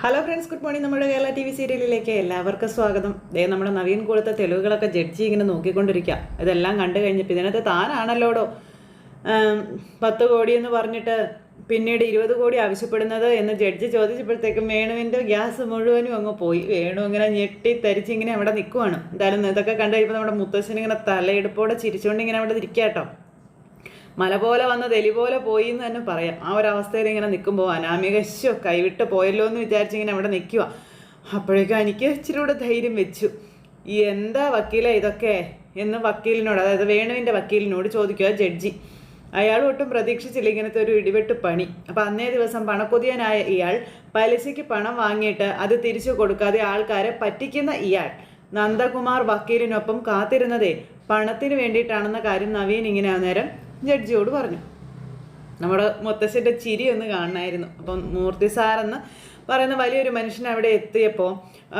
Hello friends good morning നമ്മുടെ Kerala T V സീരിയലിലേക്ക് എല്ലാവർക്കും സ്വാഗതം. ദേ നമ്മുടെ നവീൻ കൊടുത്ത തെളിവുകളൊക്കെ ജഡ്ജി ഇങ്ങനെ നോക്കിക്കൊണ്ടിരിക്കുക ഇതെല്ലാം കണ്ടു കഴിഞ്ഞപ്പോൾ ഇതിനകത്ത് താനാണല്ലോടോ? പത്ത് കോടി എന്ന് പറഞ്ഞിട്ട് പിന്നീട് ഇരുപത് കോടി ആവശ്യപ്പെടുന്നത് എന്ന് ജഡ്ജി ചോദിച്ചപ്പോഴത്തേക്കും വേണുവിന്റെ ഗ്യാസ് മുഴുവനും അങ്ങ് പോയി. വേണു ഇങ്ങനെ ഞെട്ടി തരിച്ച് ഇങ്ങനെ അവിടെ നിൽക്കുവാണ് എന്തായാലും ഇതൊക്കെ കണ്ടു കഴിയുമ്പോൾ നമ്മുടെ മുത്തശ്ശൻ ഇങ്ങനെ തലയെടുപ്പോടെ ചിരിച്ചുകൊണ്ട് ഇങ്ങനെ അവിടെ ഇരിക്കുക കേട്ടോ. മല പോലെ വന്ന് എലി പോലെ പോയി എന്ന് തന്നെ പറയാം. ആ ഒരു അവസ്ഥയിൽ ഇങ്ങനെ നിൽക്കുമ്പോൾ അനാമികശോ കൈവിട്ട് പോയല്ലോ എന്ന് വിചാരിച്ച് ഇങ്ങനെ അവിടെ നിൽക്കുക അപ്പോഴേക്കും എനിക്ക് ഇച്ചിരി കൂടെ ധൈര്യം വെച്ചു. ഈ എന്താ വക്കീലെ ഇതൊക്കെ എന്ന് വക്കീലിനോട് അതായത് വേണുവിന്റെ വക്കീലിനോട് ചോദിക്കുക ജഡ്ജി. അയാൾ ഒട്ടും പ്രതീക്ഷിച്ചില്ല ഇങ്ങനത്തെ ഒരു ഇടിവെട്ട് പണി. അപ്പം അന്നേ ദിവസം പണക്കൊതിയനായ ഇയാൾ പലിശയ്ക്ക് പണം വാങ്ങിയിട്ട് അത് തിരിച്ചു കൊടുക്കാതെ ആൾക്കാരെ പറ്റിക്കുന്ന ഇയാൾ നന്ദകുമാർ വക്കീലിനൊപ്പം കാത്തിരുന്നതേ പണത്തിന് വേണ്ടിയിട്ടാണെന്ന കാര്യം നവീൻ ഇങ്ങനെ അന്നേരം ജഡ്ജിയോട് പറഞ്ഞു. നമ്മുടെ മുത്തശ്ശന്റെ ചിരി ഒന്ന് കാണണമായിരുന്നു അപ്പം മൂർത്തി സാറെന്ന് പറയുന്ന വലിയൊരു മനുഷ്യൻ അവിടെ എത്തിയപ്പോൾ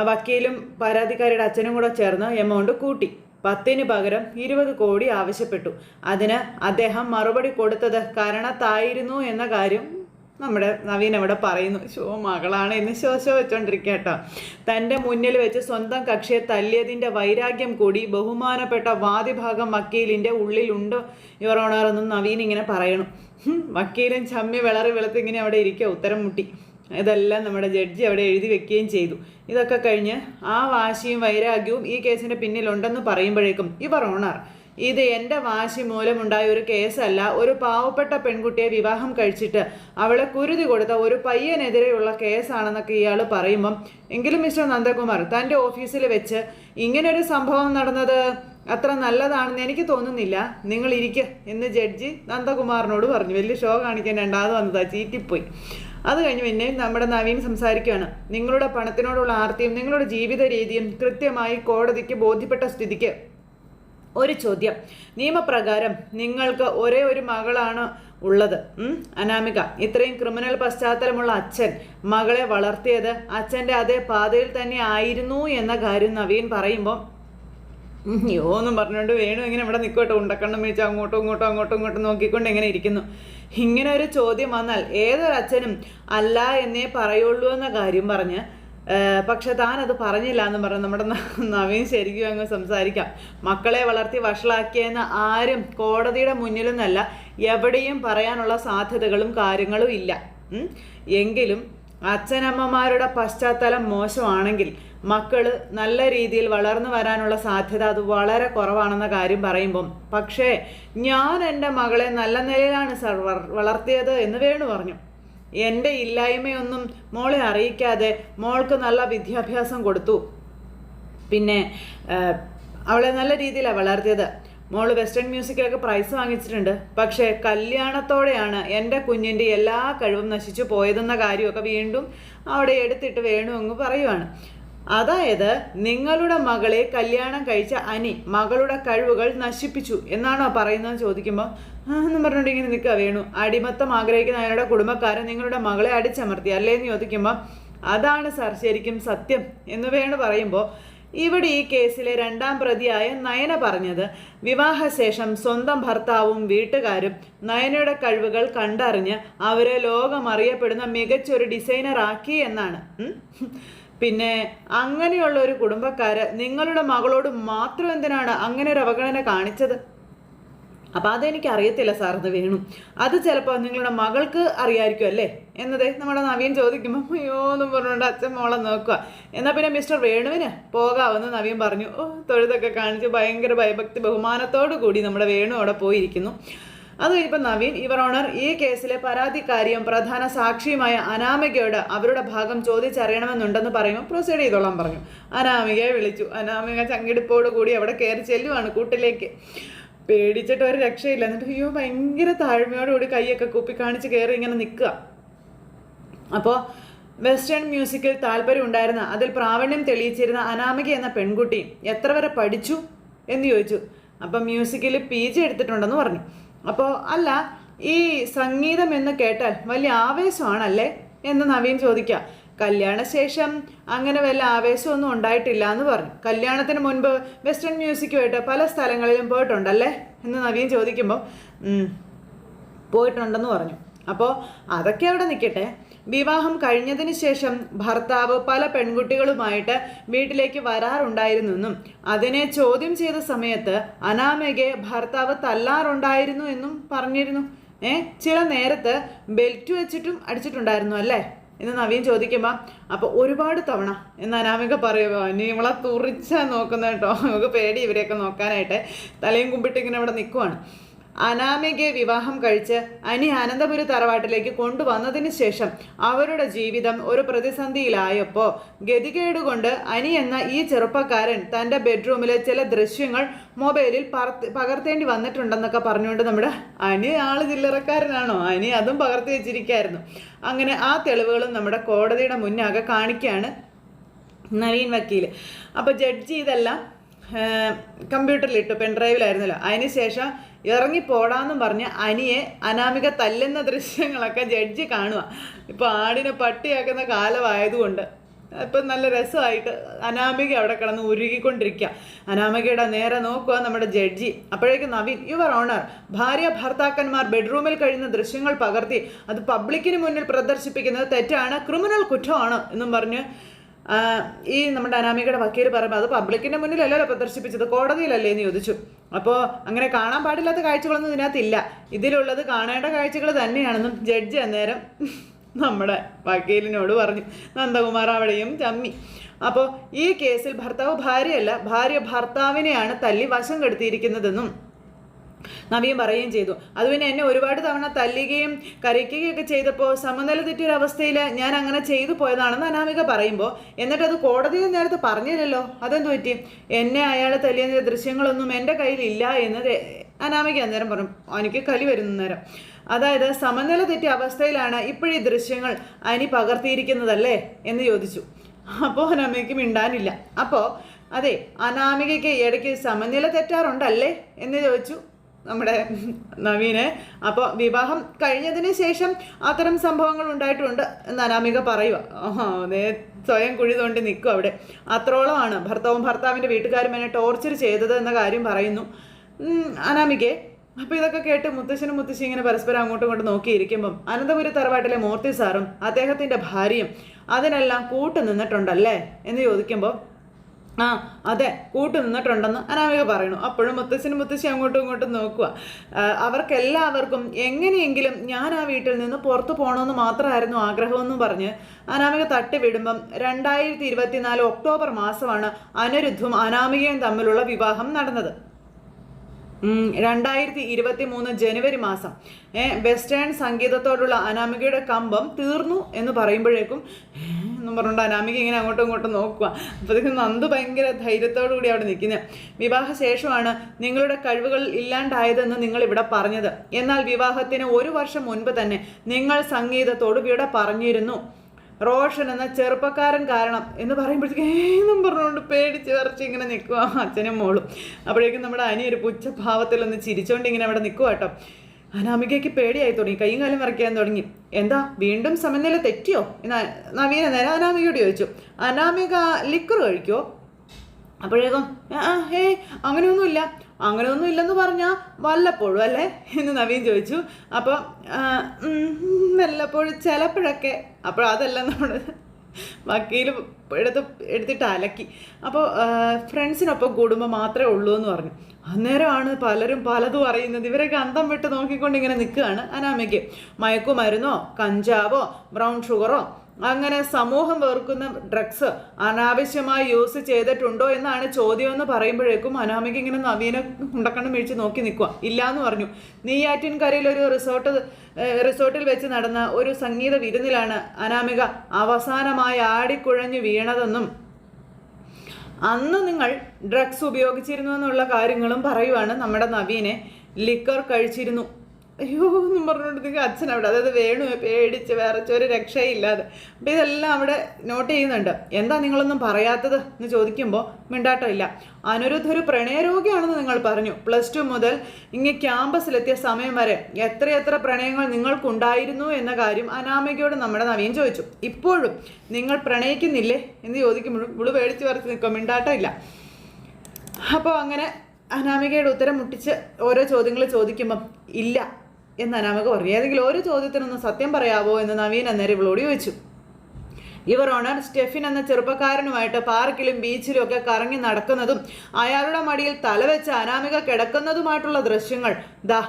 വക്കീലും പരാതിക്കാരിയുടെ അച്ഛനും കൂടെ ചേർന്ന് എമൗണ്ട് കൂട്ടി. പത്തിന് പകരം ഇരുപത് കോടി ആവശ്യപ്പെട്ടു. അതിന് അദ്ദേഹം മറുപടി കൊടുത്തത് കാരണത്തായിരുന്നു എന്ന കാര്യം നമ്മുടെ നവീൻ അവിടെ പറയുന്നു ശോ മകളാണ് എന്ന് ശോശോ വെച്ചോണ്ടിരിക്കുക കേട്ടോ. തന്റെ മുന്നിൽ വെച്ച് സ്വന്തം കക്ഷിയെ തല്ലിയതിന്റെ വൈരാഗ്യം കൂടി ബഹുമാനപ്പെട്ട വാദിഭാഗം വക്കീലിന്റെ ഉള്ളിലുണ്ട് യുവർ നവീൻ ഇങ്ങനെ പറയണം. വക്കീലും ചമ്മി വിളറി വെളുത്ത് ഇങ്ങനെ അവിടെ ഇരിക്കുക ഉത്തരം മുട്ടി. ഇതെല്ലാം നമ്മുടെ ജഡ്ജി അവിടെ എഴുതി വെക്കുകയും ചെയ്തു. ഇതൊക്കെ കഴിഞ്ഞ് ആ വാശിയും വൈരാഗ്യവും ഈ കേസിന്റെ പിന്നിലുണ്ടെന്ന് പറയുമ്പോഴേക്കും ഇവർ ഓണർ ഇത് എന്റെ വാശി മൂലമുണ്ടായ ഒരു കേസല്ല. ഒരു പാവപ്പെട്ട പെൺകുട്ടിയെ വിവാഹം കഴിച്ചിട്ട് അവളെ കുരുതി കൊടുത്ത ഒരു പയ്യനെതിരെയുള്ള കേസാണെന്നൊക്കെ ഇയാൾ പറയുമ്പം എങ്കിലും മിസ്റ്റർ നന്ദകുമാർ തന്റെ ഓഫീസിൽ വെച്ച് ഇങ്ങനൊരു സംഭവം നടന്നത് അത്ര നല്ലതാണെന്ന് എനിക്ക് തോന്നുന്നില്ല. നിങ്ങൾ ഇരിക്കുക എന്ന് ജഡ്ജി നന്ദകുമാറിനോട് പറഞ്ഞു. വലിയ ഷോ കാണിക്കാൻ രണ്ടാമത് വന്നതാ ചീറ്റിപ്പോയി. അത് കഴിഞ്ഞ് പിന്നെ നമ്മുടെ നവീൻ സംസാരിക്കുകയാണ്. നിങ്ങളുടെ പണത്തിനോടുള്ള ആർത്തിയും നിങ്ങളുടെ ജീവിത രീതിയും കൃത്യമായി കോടതിക്ക് ബോധ്യപ്പെട്ട സ്ഥിതിക്ക് ഒരു ചോദ്യം. നിയമപ്രകാരം നിങ്ങൾക്ക് ഒരേ ഒരു മകളാണ് ഉള്ളത്. അനാമിക. ഇത്രയും ക്രിമിനൽ പശ്ചാത്തലമുള്ള അച്ഛൻ മകളെ വളർത്തിയത് അച്ഛന്റെ അതേ പാതയിൽ തന്നെ ആയിരുന്നു എന്ന കാര്യം നവീൻ പറയുമ്പോൾ യോ എന്നും പറഞ്ഞുകൊണ്ട് വേണു ഇങ്ങനെ ഇവിടെ നിൽക്കട്ടെ ഉണ്ടക്കണ്ണം വീഴ്ച അങ്ങോട്ടും ഇങ്ങോട്ടും അങ്ങോട്ടും ഇങ്ങോട്ടും നോക്കിക്കൊണ്ട് ഇങ്ങനെ ഇരിക്കുന്നു. ഇങ്ങനെ ഒരു ചോദ്യം വന്നാൽ ഏതൊരച്ഛനും അല്ല എന്നേ പറയുള്ളൂ എന്ന കാര്യം പറഞ്ഞ് പക്ഷെ താൻ അത് പറഞ്ഞില്ല എന്ന് പറഞ്ഞു നമ്മുടെ നവീൻ ശരിക്കും അങ്ങ് സംസാരിക്കാം. മക്കളെ വളർത്തി വഷളാക്കിയെന്ന് ആരും കോടതിയുടെ മുന്നിലൊന്നല്ല എവിടെയും പറയാനുള്ള സാധ്യതകളും കാര്യങ്ങളും ഇല്ല. എങ്കിലും അച്ഛനമ്മമാരുടെ പശ്ചാത്തലം മോശമാണെങ്കിൽ മക്കൾ നല്ല രീതിയിൽ വളർന്നു വരാനുള്ള സാധ്യത അത് വളരെ കുറവാണെന്ന കാര്യം പറയുമ്പം. പക്ഷേ ഞാൻ എന്റെ മകളെ നല്ല നിലയിലാണ് സർ വളർത്തിയത് എന്ന് വേണു പറഞ്ഞു. എന്റെ ഇല്ലായ്മയൊന്നും മോളെ അറിയിക്കാതെ മോൾക്ക് നല്ല വിദ്യാഭ്യാസം കൊടുത്തു. പിന്നെ അവളെ നല്ല രീതിയിലാണ് വളർത്തിയത്. മോൾ വെസ്റ്റേൺ മ്യൂസിക്കിലൊക്കെ പ്രൈസ് വാങ്ങിച്ചിട്ടുണ്ട്. പക്ഷേ കല്യാണത്തോടെയാണ് എന്റെ കുഞ്ഞിന്റെ എല്ലാ കഴിവും നശിച്ചു പോയതെന്ന കാര്യമൊക്കെ വീണ്ടും അവിടെ എടുത്തിട്ട് വേണമെന്ന് പറയുവാണ്. അതായത് നിങ്ങളുടെ മകളെ കല്യാണം കഴിച്ച അനി മകളുടെ കഴിവുകൾ നശിപ്പിച്ചു എന്നാണോ പറയുന്നത് ചോദിക്കുമ്പോൾ എന്ന് പറഞ്ഞുകൊണ്ട് ഇങ്ങനെ നിൽക്കുക വേണു. അടിമത്തം ആഗ്രഹിക്കുന്ന അയാളുടെ കുടുംബക്കാരൻ നിങ്ങളുടെ മകളെ അടിച്ചമർത്തി അല്ലേ എന്ന് ചോദിക്കുമ്പോൾ അതാണ് സാർ ശരിക്കും സത്യം എന്ന് വേണു പറയുമ്പോൾ ഇവിടെ ഈ കേസിലെ രണ്ടാം പ്രതിയായ നയന പറഞ്ഞത് വിവാഹശേഷം സ്വന്തം ഭർത്താവും വീട്ടുകാരും നയനയുടെ കഴിവുകൾ കണ്ടറിഞ്ഞ് അവരെ ലോകം അറിയപ്പെടുന്ന മികച്ചൊരു ഡിസൈനർ ആക്കി എന്നാണ് പിന്നെ അങ്ങനെയുള്ള ഒരു കുടുംബക്കാര് നിങ്ങളുടെ മകളോട് മാത്രം എന്തിനാണ് അങ്ങനെ ഒരു അവഗണന കാണിച്ചത്? അപ്പം അതെനിക്ക് അറിയത്തില്ല സാർ അത് വേണു. അത് ചിലപ്പോൾ നിങ്ങളുടെ മകൾക്ക് അറിയായിരിക്കും അല്ലേ? എന്നത് നമ്മുടെ നവീൻ ചോദിക്കുമ്പോൾ അയ്യോ എന്നും പറഞ്ഞുകൊണ്ട് അച്ഛൻ മോളെ നോക്കുക. എന്നാൽ പിന്നെ മിസ്റ്റർ വേണുവിന് പോകാമെന്ന് നവീൻ പറഞ്ഞു. ഓ തൊഴുതൊക്കെ കാണിച്ച് ഭയങ്കര ഭയഭക്തി ബഹുമാനത്തോടു കൂടി നമ്മുടെ വേണു അവിടെ പോയിരിക്കുന്നു. അത് കഴിഞ്ഞപ്പോൾ നവീൻ ഇവർ ഓണർ ഈ കേസിലെ പരാതിക്കാരിയും പ്രധാന സാക്ഷിയുമായ അനാമികയോട് അവരുടെ ഭാഗം ചോദിച്ചറിയണമെന്നുണ്ടെന്ന് പറയുമ്പോൾ പ്രൊസീഡ് ചെയ്തോളാം പറഞ്ഞു. അനാമികയെ വിളിച്ചു. അനാമിക ചങ്കിടിപ്പോട് കൂടി അവിടെ കയറി ചെല്ലുവാണ് കൂട്ടിലേക്ക്. പേടിച്ചിട്ട് ഒരു രക്ഷയില്ല. എന്നിട്ട് അയ്യോ ഭയങ്കര താഴ്മയോടുകൂടി കൈയൊക്കെ കൂപ്പി കാണിച്ച് കയറി ഇങ്ങനെ നിൽക്കുക അപ്പോൾ വെസ്റ്റേൺ മ്യൂസിക്കിൽ താല്പര്യം ഉണ്ടായിരുന്ന അതിൽ പ്രാവീണ്യം തെളിയിച്ചിരുന്ന അനാമിക എന്ന പെൺകുട്ടി എത്ര വരെ പഠിച്ചു എന്ന് ചോദിച്ചു. അപ്പം മ്യൂസിക്കിൽ പി ജി എടുത്തിട്ടുണ്ടെന്ന് പറഞ്ഞു. അപ്പോൾ അല്ല ഈ സംഗീതം എന്ന് കേട്ടാൽ വലിയ ആവേശമാണല്ലേ? എന്ന് നവീൻ ചോദിക്കുക. കല്യാണശേഷം അങ്ങനെ വല്ല ആവേശമൊന്നും ഉണ്ടായിട്ടില്ല എന്ന് പറഞ്ഞു. കല്യാണത്തിന് മുൻപ് വെസ്റ്റേൺ മ്യൂസിക്കുമായിട്ട് പല സ്ഥലങ്ങളിലും പോയിട്ടുണ്ടല്ലേ എന്ന് നവീൻ ചോദിക്കുമ്പോൾ "ഉം, പോയിട്ടുണ്ടെന്ന് പറഞ്ഞു. അപ്പോൾ അതൊക്കെ അവിടെ നിൽക്കട്ടെ വിവാഹം കഴിഞ്ഞതിന് ശേഷം ഭർത്താവ് പല പെൺകുട്ടികളുമായിട്ട് വീട്ടിലേക്ക് വരാറുണ്ടായിരുന്നെന്നും അതിനെ ചോദ്യം ചെയ്ത സമയത്ത് അനാമയ്ക്ക് ഭർത്താവ് തല്ലാറുണ്ടായിരുന്നു എന്നും പറഞ്ഞിരുന്നു. ഏ ചില നേരത്ത് ബെൽറ്റ് വെച്ചിട്ടും അടിച്ചിട്ടുണ്ടായിരുന്നു അല്ലേ? എന്ന് നവീൻ ചോദിക്കുമ്പോൾ അപ്പോൾ ഒരുപാട് തവണ? എന്ന് അനാമിക പറയുമോ ഇനി ഇവളെ തുറിച്ചാ നോക്കുന്ന കേട്ടോ നമുക്ക് പേടി ഇവരെയൊക്കെ നോക്കാനായിട്ട്. തലയും കുമ്പിട്ട് ഇങ്ങനെ ഇവിടെ നിൽക്കുവാണ് അനാമികയെ വിവാഹം കഴിച്ച് അനി അനന്തപുരി തറവാട്ടിലേക്ക് കൊണ്ടുവന്നതിന് ശേഷം അവരുടെ ജീവിതം ഒരു പ്രതിസന്ധിയിലായപ്പോൾ ഗതികേടുകൊണ്ട് അനി എന്ന ഈ ചെറുപ്പക്കാരൻ തന്റെ ബെഡ്റൂമിലെ ചില ദൃശ്യങ്ങൾ മൊബൈലിൽ പകർത്തേണ്ടി വന്നിട്ടുണ്ടെന്നൊക്കെ പറഞ്ഞുകൊണ്ട് നമ്മുടെ അനി ആൾ ചില്ലറക്കാരനാണോ? അനി അതും പകർത്തി വെച്ചിരിക്കായിരുന്നു. അങ്ങനെ ആ തെളിവുകളും നമ്മുടെ കോടതിയുടെ മുന്നാകെ കാണിക്കുകയാണ് നവീൻ വക്കീൽ അപ്പോൾ ജഡ്ജി ഇതെല്ലാം കമ്പ്യൂട്ടറിലിട്ടു പെൻഡ്രൈവിലായിരുന്നല്ലോ അതിനുശേഷം ഇറങ്ങി പോടാന്നും പറഞ്ഞ് അനിയെ അനാമിക തല്ലുന്ന ദൃശ്യങ്ങളൊക്കെ ജഡ്ജി കാണുക ഇപ്പോൾ ആടിനെ പട്ടിയാക്കുന്ന കാലമായതുകൊണ്ട് ഇപ്പം നല്ല രസമായിട്ട് അനാമിക അവിടെ കിടന്ന് ഉരുകിക്കൊണ്ടിരിക്കുക അനാമികയുടെ നേരെ നോക്കുക നമ്മുടെ ജഡ്ജി. അപ്പോഴേക്കും നവീൻ യുവർ ഓണർ ഭാര്യ ഭർത്താക്കന്മാർ ബെഡ്റൂമിൽ കഴിയുന്ന ദൃശ്യങ്ങൾ പകർത്തി അത് പബ്ലിക്കിന് മുന്നിൽ പ്രദർശിപ്പിക്കുന്നത് തെറ്റാണ് ക്രിമിനൽ കുറ്റമാണ് എന്നും പറഞ്ഞ് ഈ നമ്മുടെ അനാമികയുടെ വക്കീൽ പറയുമ്പോൾ അത് പബ്ലിക്കിന്റെ മുന്നിലല്ലല്ലോ പ്രദർശിപ്പിച്ചത്? കോടതിയിലല്ലേ എന്ന് ചോദിച്ചു. അപ്പോൾ അങ്ങനെ കാണാൻ പാടില്ലാത്ത കാഴ്ചകളൊന്നും ഇതിനകത്തില്ല. ഇതിലുള്ളത് കാണേണ്ട കാഴ്ചകൾ തന്നെയാണെന്നും ജഡ്ജി അന്നേരം നമ്മുടെ വക്കീലിനോട് പറഞ്ഞു. നന്ദകുമാർ അവിടെയും ചമ്മി. അപ്പോൾ ഈ കേസിൽ ഭർത്താവ് ഭാര്യയല്ല ഭാര്യ ഭർത്താവിനെയാണ് തല്ലി വശം കെടുത്തിയിരിക്കുന്നതെന്നും നവീൻ പറയുകയും ചെയ്തു. അത് പിന്നെ എന്നെ ഒരുപാട് തവണ തല്ലുകയും കരയ്ക്കുകയൊക്കെ ചെയ്തപ്പോൾ സമനില തെറ്റിയൊരവസ്ഥയിൽ ഞാൻ അങ്ങനെ ചെയ്തു പോയതാണെന്ന് അനാമിക പറയുമ്പോൾ എന്നിട്ട് അത് കോടതിയിൽ നേരത്തെ പറഞ്ഞില്ലല്ലോ? അതെന്ത് പറ്റി? എന്നെ അയാൾ തല്ലിയ ദൃശ്യങ്ങളൊന്നും എന്റെ കയ്യിലില്ല എന്ന് അനാമിക അന്നേരം പറഞ്ഞു. എനിക്ക് കലി വരുന്ന നേരം. അതായത് സമനില തെറ്റിയ അവസ്ഥയിലാണ് ഇപ്പോഴീ ദൃശ്യങ്ങൾ അനി പകർത്തിയിരിക്കുന്നതല്ലേ എന്ന് ചോദിച്ചു. അപ്പോൾ അനാമികയ്ക്ക് മിണ്ടാനില്ല. അപ്പോൾ അതെ അനാമികയ്ക്ക് ഇടയ്ക്ക് സമനില തെറ്റാറുണ്ടല്ലേ? എന്ന് ചോദിച്ചു. നമ്മുടെ നവീന്. അപ്പോൾ വിവാഹം കഴിഞ്ഞതിന് ശേഷം അത്തരം സംഭവങ്ങൾ ഉണ്ടായിട്ടുണ്ട് എന്ന് അനാമിക പറയുക. നേ സ്വയം കുഴി തോണ്ടി നിൽക്കും അവിടെ. അത്രോളമാണ് ഭർത്താവും ഭർത്താവിന്റെ വീട്ടുകാരും എന്നെ ടോർച്ചർ ചെയ്തത് എന്ന കാര്യം പറയുന്നു. അനാമികയെ അപ്പോൾ ഇതൊക്കെ കേട്ട് മുത്തശ്ശനും മുത്തശ്ശി ഇങ്ങനെ പരസ്പരം അങ്ങോട്ടും ഇങ്ങോട്ടും നോക്കിയിരിക്കുമ്പം അനന്തപുരി തറവാട്ടിലെ മൂർത്തി സാറും അദ്ദേഹത്തിന്റെ ഭാര്യയും അതിനെല്ലാം കൂട്ടു നിന്നിട്ടുണ്ടല്ലേ എന്ന് ചോദിക്കുമ്പോൾ ആ അതെ കൂട്ടു നിന്നിട്ടുണ്ടെന്ന് അനാമിക പറയുന്നു. അപ്പോഴും മുത്തശ്ശനും മുത്തശ്ശി അങ്ങോട്ടും ഇങ്ങോട്ടും നോക്കുക. അവർക്കെല്ലാവർക്കും എങ്ങനെയെങ്കിലും ഞാൻ ആ വീട്ടിൽ നിന്ന് പുറത്തു പോകണമെന്ന് മാത്രമായിരുന്നു ആഗ്രഹമെന്ന് പറഞ്ഞ് അനാമിക തട്ടി വിടുമ്പം രണ്ടായിരത്തി ഇരുപത്തിനാല് ഒക്ടോബർ മാസമാണ് അനിരുദ്ധും അനാമികയും തമ്മിലുള്ള വിവാഹം നടന്നത്. രണ്ടായിരത്തി ഇരുപത്തി മൂന്ന് ജനുവരി മാസം. വെസ്റ്റേൺ സംഗീതത്തോടുള്ള അനാമികയുടെ കമ്പം തീർന്നു എന്ന് പറയുമ്പോഴേക്കും എന്നും പറഞ്ഞുകൊണ്ട് അനാമിക ഇങ്ങനെ അങ്ങോട്ടും ഇങ്ങോട്ടും നോക്കുക അപ്പോഴത്തേക്കും നന്ദു ഭയങ്കര ധൈര്യത്തോടു കൂടി അവിടെ നിൽക്കുന്നത് വിവാഹശേഷമാണ് നിങ്ങളുടെ കഴിവുകൾ ഇല്ലാണ്ടായതെന്ന് നിങ്ങൾ ഇവിടെ പറഞ്ഞത്. എന്നാൽ വിവാഹത്തിന് ഒരു വർഷം മുൻപ് തന്നെ നിങ്ങൾ സംഗീതത്തോട് ഇവിടെ പറഞ്ഞിരുന്നു. റോഷൻ എന്ന ചെറുപ്പക്കാരൻ കാരണം എന്ന് പറയുമ്പോഴത്തേക്കും ഏന്നും പറഞ്ഞുകൊണ്ട് പേടിച്ച് വിറച്ച് ഇങ്ങനെ നിൽക്കുക അച്ഛനും മോളും. അപ്പോഴേക്കും നമ്മുടെ അനി ഒരു പുച്ഛഭാവത്തിൽ ഒന്ന് ചിരിച്ചുകൊണ്ട് ഇങ്ങനെ അവിടെ നിൽക്കുക കേട്ടോ. അനാമികയ്ക്ക് പേടിയായി തുടങ്ങി. കൈയും കാലും വരയ്ക്കാൻ തുടങ്ങി. എന്താ വീണ്ടും സമനില തെറ്റിയോ? എന്ന് നവീന നേരം അനാമികയോട് ചോദിച്ചു. അനാമിക ലിക്കർ കഴിക്കുമോ അപ്പോഴേക്കും ഏ അങ്ങനെയൊന്നുമില്ല. അങ്ങനെയൊന്നും ഇല്ലെന്ന് പറഞ്ഞാൽ വല്ലപ്പോഴും അല്ലേ? എന്ന് നവീൻ ചോദിച്ചു. അപ്പോൾ വല്ലപ്പോഴും ചിലപ്പോഴൊക്കെ. അപ്പോൾ അതല്ല നമ്മുടെ വക്കീൽ എടുത്ത് എടുത്തിട്ട് അലക്കി. അപ്പോൾ ഫ്രണ്ട്സിനൊപ്പം കൂടുമ്പോൾ മാത്രമേ ഉള്ളൂ എന്ന് പറഞ്ഞു. അന്നേരമാണ് പലരും പലതും അറിയുന്നത്. ഇവരൊക്കെ അന്തം വിട്ട് നോക്കിക്കൊണ്ട് ഇങ്ങനെ നിൽക്കുകയാണ് അനാമയ്ക്ക് മയക്കുമരുന്നോ കഞ്ചാവോ ബ്രൗൺ ഷുഗറോ അങ്ങനെ സമൂഹം വെറുക്കുന്ന ഡ്രഗ്സ് അനാവശ്യമായി യൂസ് ചെയ്തിട്ടുണ്ടോ എന്നാണ് ചോദ്യം എന്ന് പറയുമ്പോഴേക്കും അനാമിക ഇങ്ങനെ നവീന ഉണ്ടക്കണ്ണം വീഴ്ച നോക്കി നിൽക്കുക. ഇല്ല എന്ന് പറഞ്ഞു നെയ്യാറ്റിൻകരയിൽ ഒരു റിസോർട്ട് റിസോർട്ടിൽ വെച്ച് നടന്ന ഒരു സംഗീത വിരുന്നിലാണ് അനാമിക അവസാനമായി ആടിക്കുഴഞ്ഞു വീണതെന്നും അന്ന് നിങ്ങൾ ഡ്രഗ്സ് ഉപയോഗിച്ചിരുന്നു എന്നുള്ള കാര്യങ്ങളും പറയുവാണ് നമ്മുടെ നവീനെ. ലിക്കർ കഴിച്ചിരുന്നു. അയ്യോ എന്നും പറഞ്ഞുകൊണ്ടിരിക്കുക. അച്ഛൻ അവിടെ. അതായത് വേണു പേടിച്ച് വേറെ ഒരു രക്ഷയില്ലാതെ. അപ്പോൾ ഇതെല്ലാം അവിടെ നോട്ട് ചെയ്യുന്നുണ്ട്. എന്താ നിങ്ങളൊന്നും പറയാത്തത്? എന്ന് ചോദിക്കുമ്പോൾ മിണ്ടാട്ടം ഇല്ല. അനിരുദ്ധ ഒരു പ്രണയരോഗിയാണെന്ന് നിങ്ങൾ പറഞ്ഞു. പ്ലസ് ടു മുതൽ ഇങ്ങനെ ക്യാമ്പസിലെത്തിയ സമയം വരെ എത്രയെത്ര പ്രണയങ്ങൾ നിങ്ങൾക്കുണ്ടായിരുന്നു എന്ന കാര്യം അനാമികയോട് നമ്മുടെ നവീൻ ചോദിച്ചു. ഇപ്പോഴും നിങ്ങൾ പ്രണയിക്കുന്നില്ലേ? എന്ന് ചോദിക്കുമ്പോഴും ഇവിടെ പേടിച്ച് വരച്ച് നിൽക്കും മിണ്ടാട്ടം ഇല്ല. അപ്പോൾ അങ്ങനെ അനാമികയുടെ ഉത്തരം മുട്ടിച്ച് ഓരോ ചോദ്യങ്ങൾ ചോദിക്കുമ്പം ഇല്ല. എന്ന് അനാമിക പറഞ്ഞു ഏതെങ്കിലും ഒരു ചോദ്യത്തിനൊന്ന് സത്യം പറയാവോ എന്ന് നവീൻ അന്നേരം ഇവളോട് ചോദിച്ചു. ഇവർ ഓണർ സ്റ്റെഫിൻ എന്ന ചെറുപ്പക്കാരനുമായിട്ട് പാർക്കിലും ബീച്ചിലും ഒക്കെ കറങ്ങി നടക്കുന്നതും അയാളുടെ മടിയിൽ തലവെച്ച് അനാമിക കിടക്കുന്നതുമായിട്ടുള്ള ദൃശ്യങ്ങൾ. ദാ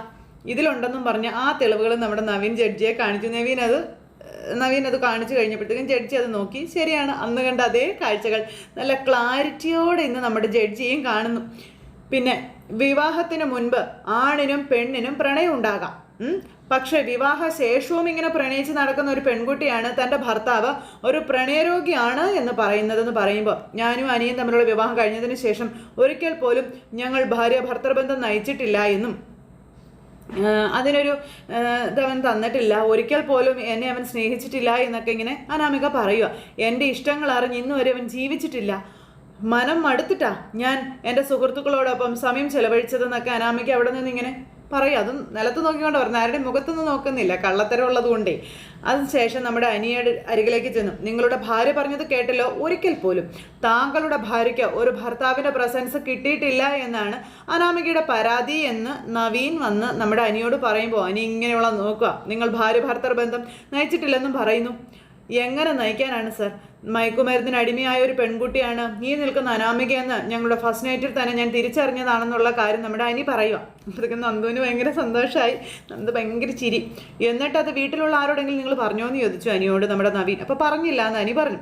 ഇതിലുണ്ടെന്നും പറഞ്ഞ് ആ തെളിവുകൾ നമ്മുടെ നവീൻ ജഡ്ജിയെ കാണിച്ചു. നവീൻ അത് നവീൻ അത് കാണിച്ചു കഴിഞ്ഞപ്പോഴത്തേക്കും ജഡ്ജി അത് നോക്കി. ശരിയാണ് അന്ന് കണ്ട അതേ കാഴ്ചകൾ. നല്ല ക്ലാരിറ്റിയോടെ ഇന്ന് നമ്മുടെ ജഡ്ജിയും കാണുന്നു. പിന്നെ വിവാഹത്തിന് മുൻപ് ആണിനും പെണ്ണിനും പ്രണയം ഉണ്ടാകാം. പക്ഷേ വിവാഹ ശേഷവും ഇങ്ങനെ പ്രണയിച്ച് നടക്കുന്ന ഒരു പെൺകുട്ടിയാണ് തന്റെ ഭർത്താവ്. ഒരു പ്രണയരോഗിയാണ് എന്ന് പറയുന്നതെന്ന് പറയുമ്പോൾ ഞാനും അനിയും തമ്മിലുള്ള വിവാഹം കഴിഞ്ഞതിന് ശേഷം ഒരിക്കൽ പോലും ഞങ്ങൾ ഭാര്യ ഭർത്തൃബന്ധം നയിച്ചിട്ടില്ല എന്നും അതിനൊരു ഇതവൻ തന്നിട്ടില്ല. ഒരിക്കൽ പോലും എന്നെ അവൻ സ്നേഹിച്ചിട്ടില്ല എന്നൊക്കെ ഇങ്ങനെ അനാമിക പറയുക എന്റെ ഇഷ്ടങ്ങൾ അറിഞ്ഞ് ഇന്നു വരെ അവൻ ജീവിച്ചിട്ടില്ല. മനം മടുത്തിട്ടാ ഞാൻ എന്റെ സുഹൃത്തുക്കളോടൊപ്പം സമയം ചെലവഴിച്ചതെന്നൊക്കെ അനാമിക അവിടെ നിന്ന് ഇങ്ങനെ പറയും. അതും നിലത്ത് നോക്കിക്കൊണ്ട് പറഞ്ഞു. ആരുടെ മുഖത്തൊന്നും നോക്കുന്നില്ല. കള്ളത്തരം ഉള്ളത് കൊണ്ടേ അതിനുശേഷം നമ്മുടെ അനിയുടെ അരികിലേക്ക് ചെന്നു. നിങ്ങളുടെ ഭാര്യ പറഞ്ഞത് കേട്ടല്ലോ? ഒരിക്കൽ പോലും. താങ്കളുടെ ഭാര്യയ്ക്ക് ഒരു ഭർത്താവിന്റെ പ്രസൻസ് കിട്ടിയിട്ടില്ല എന്നാണ് അനാമികയുടെ പരാതി എന്ന് നവീൻ വന്ന് നമ്മുടെ അനിയോട് പറയുമ്പോൾ അനി ഇങ്ങനെയുള്ള നോക്കുക. നിങ്ങൾ ഭാര്യ ഭർത്തർ ബന്ധം നയിച്ചിട്ടില്ലെന്നും പറയുന്നു. എങ്ങനെ നയിക്കാനാണ് സർ? മയക്കുമരുന്നിന് അടിമയായ ഒരു പെൺകുട്ടിയാണ് നീ നിൽക്കുന്ന അനാമിക എന്ന് ഞങ്ങളുടെ ഫസ്റ്റ് നൈറ്റിൽ തന്നെ ഞാൻ തിരിച്ചറിഞ്ഞതാണെന്നുള്ള കാര്യം നമ്മുടെ അനി പറയുക അപ്പോഴത്തേക്ക് നന്ദുവിന് ഭയങ്കര സന്തോഷമായി നന്ദു ഭയങ്കര ചിരി. എന്നിട്ട് അത് വീട്ടിലുള്ള ആരോടെങ്കിലും നിങ്ങൾ പറഞ്ഞോ എന്ന് ചോദിച്ചു അനിയോട് നമ്മുടെ നവീൻ. അപ്പോൾ പറഞ്ഞില്ല എന്ന് അനി പറഞ്ഞു.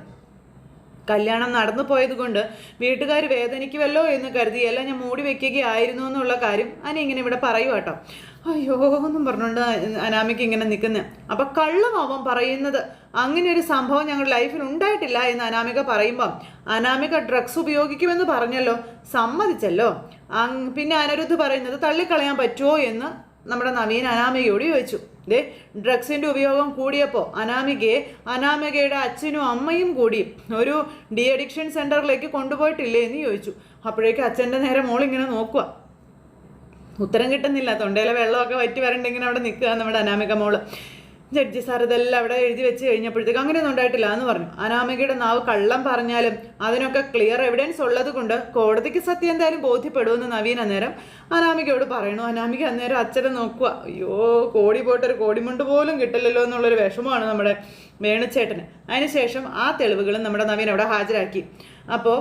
കല്യാണം നടന്നു പോയത് കൊണ്ട് വീട്ടുകാർ വേദനിക്കുമല്ലോ എന്ന് കരുതി എല്ലാം ഞാൻ മൂടി വെക്കുകയായിരുന്നു എന്നുള്ള കാര്യം അനി ഇങ്ങനെ ഇവിടെ പറയുക കേട്ടോ. അയ്യോ എന്നും പറഞ്ഞുകൊണ്ട് അനാമിക്ക് ഇങ്ങനെ നിൽക്കുന്നത് അപ്പം കള്ളമാവൻ പറയുന്നത് അങ്ങനെ ഒരു സംഭവം ഞങ്ങളുടെ ലൈഫിൽ ഉണ്ടായിട്ടില്ല എന്ന് അനാമിക പറയുമ്പം അനാമിക ഡ്രഗ്സ് ഉപയോഗിക്കുമെന്ന് പറഞ്ഞല്ലോ സമ്മതിച്ചല്ലോ. പിന്നെ അനരുദ്ധ് പറയുന്നത് തള്ളിക്കളയാൻ പറ്റുമോ എന്ന് നമ്മുടെ നവീൻ അനാമികയോട് ചോദിച്ചു. ദേ ഡ്രഗ്സിന്റെ ഉപയോഗം കൂടിയപ്പോൾ അനാമികയെ അനാമികയുടെ അച്ഛനും അമ്മയും കൂടി ഒരു ഡി അഡിക്ഷൻ സെന്ററിലേക്ക് കൊണ്ടുപോയിട്ടില്ലേ എന്ന് ചോദിച്ചു. അപ്പോഴേക്കും അച്ഛന്റെ നേരെ മോളിങ്ങനെ നോക്കുക ഉത്തരം കിട്ടുന്നില്ല. തൊണ്ടയിലെ വെള്ളമൊക്കെ വറ്റി വരണ്ടെങ്കിൽ അവിടെ നിൽക്കുക നമ്മുടെ അനാമിക മോൾ. ജഡ്ജി സാർ ഇതെല്ലാം അവിടെ എഴുതി വെച്ച് കഴിഞ്ഞപ്പോഴത്തേക്ക് അങ്ങനെയൊന്നും ഉണ്ടായിട്ടില്ല എന്ന് പറഞ്ഞു. അനാമികയുടെ നാവ് കള്ളം പറഞ്ഞാലും അതിനൊക്കെ ക്ലിയർ എവിഡൻസ് ഉള്ളത് കൊണ്ട് കോടതിക്ക് സത്യം എന്തായാലും ബോധ്യപ്പെടുമെന്ന് നവീൻ അന്നേരം അനാമികയോട് പറയണു അനാമിക അന്നേരം അച്ഛനെ നോക്കുക. അയ്യോ കോടി പോയിട്ടൊരു കോടിമുണ്ട് പോലും കിട്ടില്ലല്ലോ എന്നുള്ളൊരു വിഷമമാണ് നമ്മുടെ വേണുച്ചേട്ടന് അതിനുശേഷം ആ തെളിവുകളും നമ്മുടെ നവീൻ അവിടെ ഹാജരാക്കി. അപ്പോൾ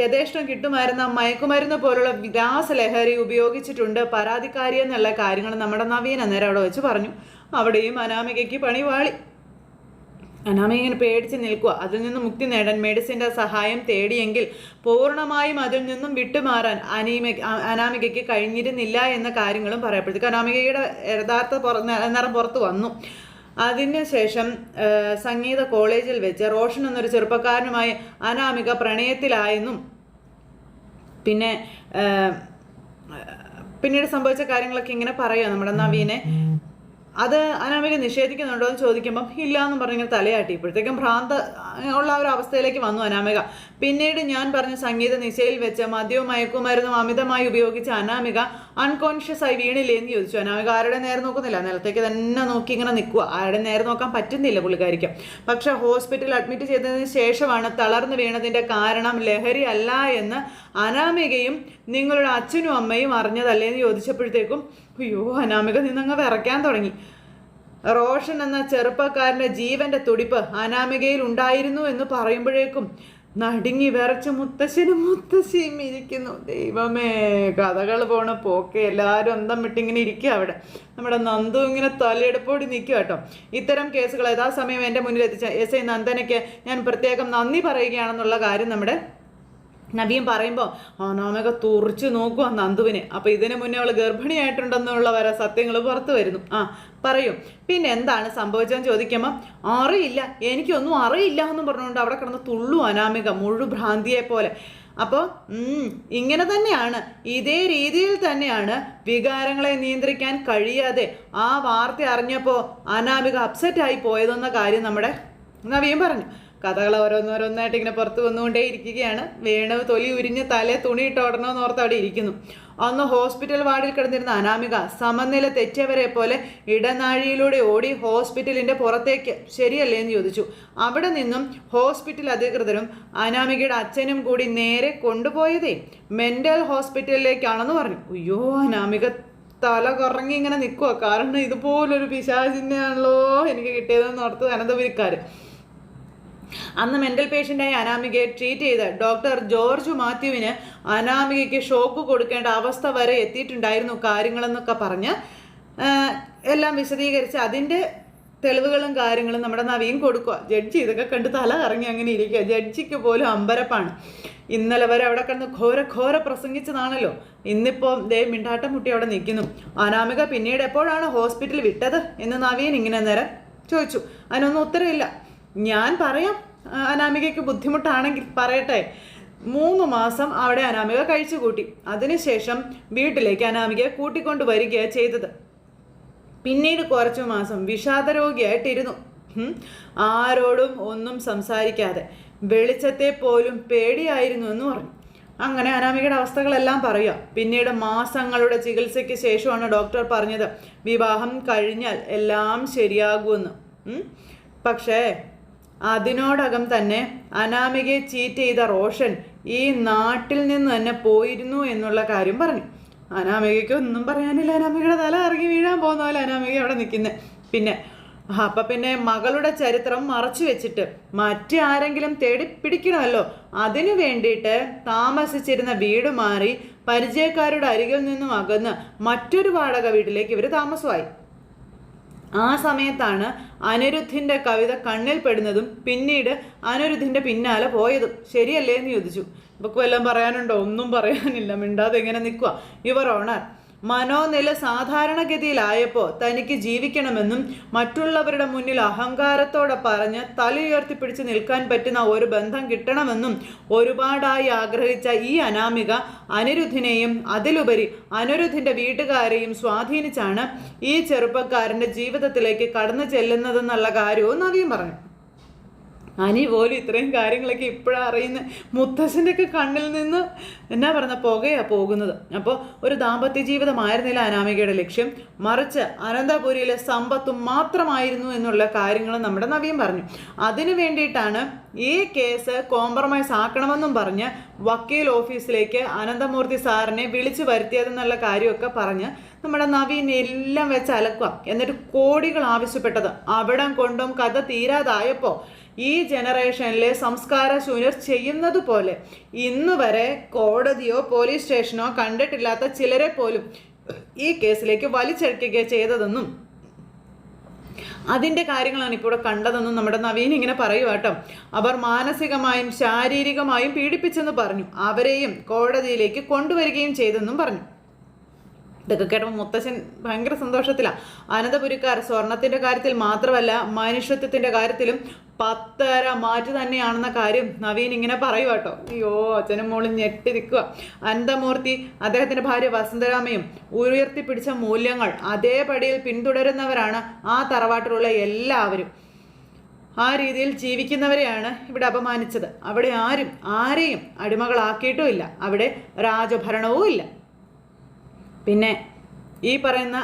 യഥേഷ്ടം കിട്ടുമായിരുന്ന മയക്കുമരുന്ന് പോലുള്ള വിലാസലഹരി ഉപയോഗിച്ചിട്ടുണ്ട് പരാതിക്കാരി എന്നുള്ള കാര്യങ്ങൾ നമ്മുടെ നവീൻ അന്നേരം അവിടെ വെച്ച് പറഞ്ഞു. അവിടെയും അനാമികയ്ക്ക് പണി വാളി. അനാമിക ഇങ്ങനെ പേടിച്ച് നിൽക്കുക അതിൽ നിന്നും മുക്തി നേടാൻ മെഡിസിന്റെ സഹായം തേടിയെങ്കിൽ പൂർണമായും അതിൽ നിന്നും വിട്ടുമാറാൻ അനീമ അനാമികയ്ക്ക് കഴിഞ്ഞിരുന്നില്ല എന്ന കാര്യങ്ങളും പറയപ്പെടുത്തി അനാമികയുടെ യഥാർത്ഥ നിറം പുറത്ത് വന്നു. അതിന് ശേഷം ആ, സംഗീത കോളേജിൽ വെച്ച് റോഷൻ എന്നൊരു ചെറുപ്പക്കാരനുമായി അനാമിക പ്രണയത്തിലായെന്നും പിന്നെ പിന്നീട് സംഭവിച്ച കാര്യങ്ങളൊക്കെ ഇങ്ങനെ പറയുക നമ്മുടെ നവീനെ. അത് അനാമിക നിഷേധിക്കുന്നുണ്ടോ എന്ന് ചോദിക്കുമ്പം ഇല്ല എന്ന് പറഞ്ഞിങ്ങനെ തലയാട്ടി. ഇപ്പോഴത്തേക്കും ഭ്രാന്ത ഉള്ള ഒരു അവസ്ഥയിലേക്ക് വന്നു അനാമിക. പിന്നീട് ഞാൻ പറഞ്ഞ സംഗീത നിശയിൽ വെച്ച മദ്യവും മയക്കുമരുന്നും അമിതമായി ഉപയോഗിച്ച അനാമിക അൺകോൺഷ്യസ് ആയി വീണില്ലേ എന്ന് ചോദിച്ചു. അനാമിക ആരുടെ നേരെ നോക്കുന്നില്ല. നിലത്തേക്ക് തന്നെ നോക്കി ഇങ്ങനെ നിൽക്കുക ആരുടെ നേരെ നോക്കാൻ പറ്റുന്നില്ല പുള്ളിക്കാരിക്ക്. പക്ഷെ ഹോസ്പിറ്റലിൽ അഡ്മിറ്റ് ചെയ്തതിന് ശേഷമാണ് തളർന്നു വീണതിന്റെ കാരണം ലഹരി അല്ല എന്ന് അനാമികയും നിങ്ങളുടെ അച്ഛനും അമ്മയും അറിഞ്ഞതല്ലേ എന്ന് ചോദിച്ചപ്പോഴത്തേക്കും അയ്യോ അനാമിക നിന്നങ്ങ് വിറയ്ക്കാൻ തുടങ്ങി. റോഷൻ എന്ന ചെറുപ്പക്കാരന്റെ ജീവന്റെ തുടിപ്പ് അനാമികയിൽ ഉണ്ടായിരുന്നു എന്ന് പറയുമ്പോഴേക്കും നടുങ്ങി വിറച്ച് മുത്തശ്ശനും മുത്തശ്ശിയും ഇരിക്കുന്നു. ദൈവമേ കഥകൾ പോണ പോക്കെ. എല്ലാവരും അന്തം വിട്ടിങ്ങനെ ഇരിക്കുക അവിടെ. നമ്മുടെ നന്ദു ഇങ്ങനെ തലയെടുപ്പോടി നിൽക്കുക കേട്ടോ. ഇത്തരം കേസുകൾ യഥാസമയം എന്റെ മുന്നിൽ എത്തിച്ച എസ് ഐ നന്ദനയ്ക്ക് ഞാൻ പ്രത്യേകം നന്ദി പറയുകയാണെന്നുള്ള കാര്യം നമ്മുടെ നബിയും പറയുമ്പോൾ അനാമിക തുറിച്ച് നോക്കുക നന്ദുവിനെ. അപ്പോൾ ഇതിന് മുന്നേ അവൾ ഗർഭിണിയായിട്ടുണ്ടെന്നുള്ള വരെ സത്യങ്ങൾ പുറത്തു വരുന്നു. ആ പറയും. പിന്നെ എന്താണ് സംഭവിച്ചതെന്ന് ചോദിക്കുമ്പോൾ അറിയില്ല എനിക്കൊന്നും അറിയില്ല എന്നും പറഞ്ഞുകൊണ്ട് അവിടെ കിടന്ന് തുള്ളു അനാമിക മുഴു ഭ്രാന്തിയെ പോലെ. അപ്പോൾ ഇങ്ങനെ തന്നെയാണ്. ഇതേ രീതിയിൽ തന്നെയാണ് വികാരങ്ങളെ നിയന്ത്രിക്കാൻ കഴിയാതെ ആ വാർത്ത അറിഞ്ഞപ്പോൾ അനാമിക അപ്സെറ്റായി പോയതെന്ന കാര്യം നമ്മുടെ നവീൻ പറഞ്ഞു. കഥകൾ ഓരോന്നോരോന്നായിട്ട് ഇങ്ങനെ പുറത്ത് വന്നുകൊണ്ടേ ഇരിക്കുകയാണ് വേണു തൊലി ഉരിഞ്ഞ് തല തുണി ഓടണമെന്ന് ഓർത്ത് അവിടെ ഇരിക്കുന്നു. അന്ന് ഹോസ്പിറ്റൽ വാർഡിൽ കിടന്നിരുന്ന അനാമിക സമനില തെറ്റിയവരെ പോലെ ഇടനാഴിയിലൂടെ ഓടി ഹോസ്പിറ്റലിന്റെ പുറത്തേക്ക് ശരിയല്ലേ എന്ന് ചോദിച്ചു. അവിടെ നിന്നും ഹോസ്പിറ്റൽ അധികൃതരും അനാമികയുടെ അച്ഛനും കൂടി നേരെ കൊണ്ടുപോയതേ മെന്റൽ ഹോസ്പിറ്റലിലേക്കാണെന്ന് പറഞ്ഞു. അയ്യോ അനാമിക തല കറങ്ങി ഇങ്ങനെ നിൽക്കുക കാരണം ഇതുപോലൊരു പിശാചിനെയാണല്ലോ എനിക്ക് കിട്ടിയതെന്ന് ഓർത്ത് അനന്തപുരിക്കാർ അന്ന് മെന്റൽ പേഷ്യന്റായി അനാമികയെ ട്രീറ്റ് ചെയ്ത് ഡോക്ടർ ജോർജ് മാത്യുവിന് അനാമികയ്ക്ക് ഷോക്ക് കൊടുക്കേണ്ട അവസ്ഥ വരെ എത്തിയിട്ടുണ്ടായിരുന്നു കാര്യങ്ങളെന്നൊക്കെ പറഞ്ഞ് എല്ലാം വിശദീകരിച്ച് അതിന്റെ തെളിവുകളും കാര്യങ്ങളും നമ്മുടെ നവീൻ കൊടുക്കുക. ജഡ്ജി ഇതൊക്കെ കണ്ട് തല കറങ്ങി അങ്ങനെ ഇരിക്കുക. ജഡ്ജിക്ക് പോലും അമ്പരപ്പാണ്. ഇന്നലെ വരെ അവിടെ കിടന്ന് ഘോര ഘോര പ്രസംഗിച്ചതാണല്ലോ. ഇന്നിപ്പോൾ ദേ മിണ്ടാട്ടം മുട്ടി അവിടെ നിൽക്കുന്നു. അനാമിക പിന്നീട് എപ്പോഴാണ് ഹോസ്പിറ്റലിൽ വിട്ടത്? എന്ന് നവീൻ ഇങ്ങനെ നേരം ചോദിച്ചു. അതിനൊന്നും ഉത്തരവില്ല. ഞാൻ പറയാം. അനാമികയ്ക്ക് ബുദ്ധിമുട്ടാണെങ്കിൽ പറയട്ടെ. മൂന്ന് മാസം അവിടെ അനാമിക കഴിച്ചു കൂട്ടി. അതിനുശേഷം വീട്ടിലേക്ക് അനാമികയെ കൂട്ടിക്കൊണ്ട് വരികയാണ് ചെയ്തത്. പിന്നീട് കുറച്ചു മാസം വിഷാദരോഗിയായിട്ടിരുന്നു. ആരോടും ഒന്നും സംസാരിക്കാതെ. വെളിച്ചത്തെ പോലും പേടിയായിരുന്നു എന്ന് പറഞ്ഞു. അങ്ങനെ അനാമികയുടെ അവസ്ഥകളെല്ലാം പറയുക. പിന്നീട് മാസങ്ങളുടെ ചികിത്സയ്ക്ക് ശേഷമാണ് ഡോക്ടർ പറഞ്ഞത് വിവാഹം കഴിഞ്ഞാൽ എല്ലാം ശരിയാകുമെന്ന്. പക്ഷേ അതിനോടകം തന്നെ അനാമികയെ ചീറ്റ് ചെയ്ത റോഷൻ ഈ നാട്ടിൽ നിന്ന് തന്നെ പോയിരുന്നു എന്നുള്ള കാര്യം പറഞ്ഞു. അനാമികയ്ക്ക് ഒന്നും പറയാനില്ല. അനാമികയുടെ തല ഇറങ്ങി വീഴാൻ പോകുന്ന പോലെ അനാമിക അവിടെ നിൽക്കുന്നത് പിന്നെ അപ്പം പിന്നെ മകളുടെ ചരിത്രം മറച്ചു വെച്ചിട്ട് മറ്റു ആരെങ്കിലും തേടി പിടിക്കണമല്ലോ. അതിനു വേണ്ടിയിട്ട് താമസിച്ചിരുന്ന വീട് മാറി പരിചയക്കാരുടെ അരികിൽ നിന്നും അകന്ന് മറ്റൊരു വാടക വീട്ടിലേക്ക് ഇവർ താമസമായി. ആ സമയത്താണ് അനിരുദ്ധിന്റെ കവിത കണ്ണിൽ പെടുന്നതും പിന്നീട് അനിരുദ്ധിന്റെ പിന്നാലെ പോയതും. ശരിയല്ലേ എന്ന് ചോദിച്ചു. ഇവക്ക് വല്ലതും പറയാനുണ്ടോ? ഒന്നും പറയാനില്ല. മിണ്ടാതെ എങ്ങനെ നിൽക്കുക യുവർ ഓണർ മനോനില സാധാരണഗതിയിലായപ്പോൾ തനിക്ക് ജീവിക്കണമെന്നും മറ്റുള്ളവരുടെ മുന്നിൽ അഹങ്കാരത്തോടെ പറഞ്ഞ് തലയുയർത്തിപ്പിടിച്ച് നിൽക്കാൻ പറ്റുന്ന ഒരു ബന്ധം കിട്ടണമെന്നും ഒരുപാടായി ആഗ്രഹിച്ച ഈ അനാമിക അനിരുദ്ധിനെയും അതിലുപരി അനിരുദ്ധിന്റെ വീട്ടുകാരെയും സ്വാധീനിച്ചാണ് ഈ ചെറുപ്പക്കാരന്റെ ജീവിതത്തിലേക്ക് കടന്നു ചെല്ലുന്നതെന്നുള്ള കാര്യവും നവീൻ പറഞ്ഞു. അനി പോലും ഇത്രയും കാര്യങ്ങളൊക്കെ ഇപ്പോഴാണ് അറിയുന്നത് മുത്തശ്ശന്റെ ഒക്കെ കണ്ണിൽ നിന്ന് എന്നാ പറഞ്ഞ പുകയാണ് പോകുന്നത്. അപ്പോൾ ഒരു ദാമ്പത്യ ജീവിതമായിരുന്നില്ല അനാമികയുടെ ലക്ഷ്യം. മറിച്ച് അനന്തപുരിയിലെ സമ്പത്തും മാത്രമായിരുന്നു എന്നുള്ള കാര്യങ്ങൾ നമ്മുടെ നവീൻ പറഞ്ഞു. അതിനു വേണ്ടിയിട്ടാണ് ഈ കേസ് കോംപ്രമൈസ് ആക്കണമെന്നും പറഞ്ഞ് വക്കീൽ ഓഫീസിലേക്ക് അനന്തമൂർത്തി സാറിനെ വിളിച്ചു വരുത്തിയതെന്നുള്ള കാര്യമൊക്കെ പറഞ്ഞ് നമ്മുടെ നവീൻ എല്ലാം വെച്ച് അലക്കുക. എന്നിട്ട് കോടികൾ ആവശ്യപ്പെട്ടത് അവിടം കൊണ്ടും കഥ തീരാതായപ്പോൾ ഈ ജനറേഷനിലെ സംസ്കാര ശൂന്യർ ചെയ്യുന്നത് പോലെ ഇന്ന് വരെ കോടതിയോ പോലീസ് സ്റ്റേഷനോ കണ്ടിട്ടില്ലാത്ത ചിലരെ പോലും ഈ കേസിലേക്ക് വലിച്ചെടുക്കുക ചെയ്തതെന്നും അതിന്റെ കാര്യങ്ങളാണ് ഇപ്പോൾ കണ്ടതെന്നും നമ്മുടെ നവീൻ ഇങ്ങനെ പറയുക കേട്ടോ. അവർ മാനസികമായും ശാരീരികമായും പീഡിപ്പിച്ചെന്ന് പറഞ്ഞു. അവരെയും കോടതിയിലേക്ക് കൊണ്ടുവരികയും ചെയ്തെന്നും പറഞ്ഞു. ഇതൊക്കെ കേട്ടപ്പോൾ മുത്തശ്ശൻ ഭയങ്കര സന്തോഷത്തിലാണ് അനന്തപുരിക്കാർ സ്വർണത്തിന്റെ കാര്യത്തിൽ മാത്രമല്ല മനുഷ്യത്വത്തിന്റെ കാര്യത്തിലും പത്തര മാറ്റി തന്നെയാണെന്ന കാര്യം നവീൻ ഇങ്ങനെ പറയുക കേട്ടോ. അയ്യോ അച്ഛനും മോളും ഞെട്ടി നിൽക്കുക അനന്തമൂർത്തി അദ്ദേഹത്തിന്റെ ഭാര്യ വസന്തരാമയും ഉയർത്തിപ്പിടിച്ച മൂല്യങ്ങൾ അതേപടിയിൽ പിന്തുടരുന്നവരാണ് ആ തറവാട്ടിലുള്ള എല്ലാവരും. ആ രീതിയിൽ ജീവിക്കുന്നവരെയാണ് ഇവിടെ അപമാനിച്ചത്. അവിടെ ആരും ആരെയും അടിമകളാക്കിയിട്ടുമില്ല. അവിടെ രാജഭരണവും ഇല്ല പിന്നെ ഈ പറയുന്ന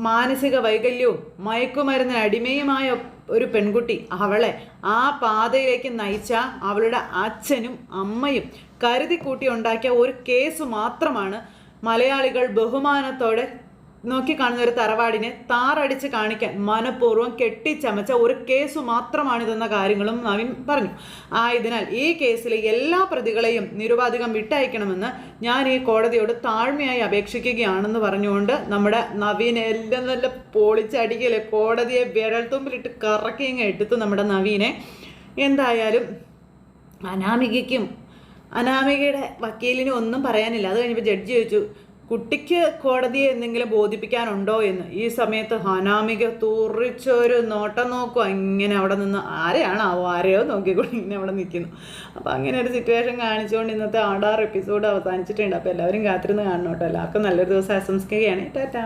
മാനസിക വൈകല്യവും മയക്കുമരുന്നിന് അടിമയുമായ ഒരു പെൺകുട്ടി അവളെ ആ പാതയിലേക്ക് നയിച്ച അവളുടെ അച്ഛനും അമ്മയും കരുതി കൂട്ടി ഉണ്ടാക്കിയ ഒരു കേസ് മാത്രമാണ് മലയാളികൾ ബഹുമാനത്തോടെ നോക്കിക്കാണുന്ന ഒരു തറവാടിനെ താറടിച്ച് കാണിക്കാൻ മനഃപൂർവം കെട്ടിച്ചമച്ച ഒരു കേസ് മാത്രമാണിതെന്ന കാര്യങ്ങളും നവീൻ പറഞ്ഞു. ആയതിനാൽ ഈ കേസിലെ എല്ലാ പ്രതികളെയും നിരുപാധികം വിട്ടയക്കണമെന്ന് ഞാൻ ഈ കോടതിയോട് താഴ്മയായി അപേക്ഷിക്കുകയാണെന്ന് പറഞ്ഞുകൊണ്ട് നമ്മുടെ നവീൻ എല്ലാം നല്ല പൊളിച്ചടിക്കൽ കോടതിയെ വിരൽത്തുമ്പിലിട്ട് കറക്കിങ് എടുത്ത് നമ്മുടെ നവീനെ. എന്തായാലും അനാമികയ്ക്കും അനാമികയുടെ വക്കീലിനും ഒന്നും പറയാനില്ല. അത് കഴിഞ്ഞപ്പോൾ ജഡ്ജി ചോദിച്ചു കുട്ടിക്ക് കോടതിയെ എന്തെങ്കിലും ബോധിപ്പിക്കാനുണ്ടോ എന്ന്? ഈ സമയത്ത് ഹനാമിക തുറിച്ചൊരു നോട്ടം നോക്കും. ഇങ്ങനെ അവിടെ നിന്ന് ആരെയാണ് ആവോ? ആരെയോ നോക്കിക്കൊണ്ട് ഇങ്ങനെ അവിടെ നിൽക്കുന്നു. അപ്പോൾ അങ്ങനെ ഒരു സിറ്റുവേഷൻ കാണിച്ചുകൊണ്ട് ഇന്നത്തെ ആടാർ എപ്പിസോഡ് അവസാനിച്ചിട്ടുണ്ട്. അപ്പോൾ എല്ലാവരും കാത്തിരുന്ന് കാണണം കേട്ടോ എല്ലാവർക്കും നല്ലൊരു ദിവസം ആശംസിക്കുകയാണ്. ടാറ്റാ.